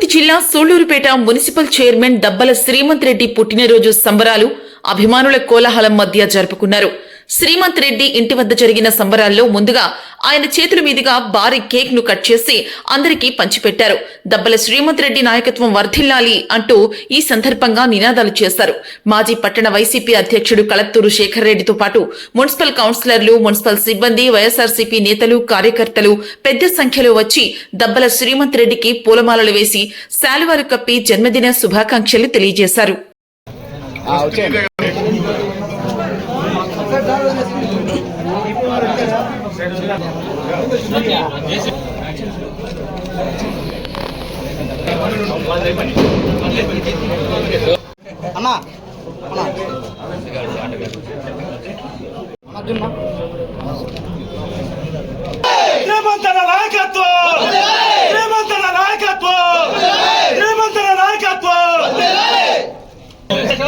తిరుపతి జిల్లా Sullurpeta municipal chairman Dabbala Srimanth Reddy పుట్టినరోజు సంబరాలు అభిమానుల కోలాహలం మధ్య జరుపుకున్నారు. శ్రీమంత్ రెడ్డి ఇంటి వద్ద జరిగిన సంబరాల్లో ముందుగా ఆయన చేతుల మీదుగా భారీ కేక్ను కట్ చేసి అందరికీ పంచిపెట్టారు. దబ్బల శ్రీమంత్ రెడ్డి నాయకత్వం వర్ధిల్లాలి అంటూ ఈ సందర్భంగా నినాదాలు చేశారు. మాజీ పట్టణ వైసీపీ అధ్యక్షుడు కలత్తూరు శేఖర్ రెడ్డితో పాటు మున్సిపల్ కౌన్సిలర్లు మున్సిపల్ సిబ్బంది వైఎస్ఆర్సీపీ నేతలు కార్యకర్తలు పెద్ద సంఖ్యలో వచ్చి దబ్బల శ్రీమంత్ రెడ్డికి పూలమాలలు వేసి శాలువాలు కప్పి జన్మదిన శుభాకాంక్షలు తెలియజేశారు. అన్నా. అన్నా. అర్జున్ శ్రీమంతన నాయకత్వం శ్రీమంతన నాయకత్వం శ్రీమంతన నాయకత్వం అర్జున్ అర్జున్ అర్జున్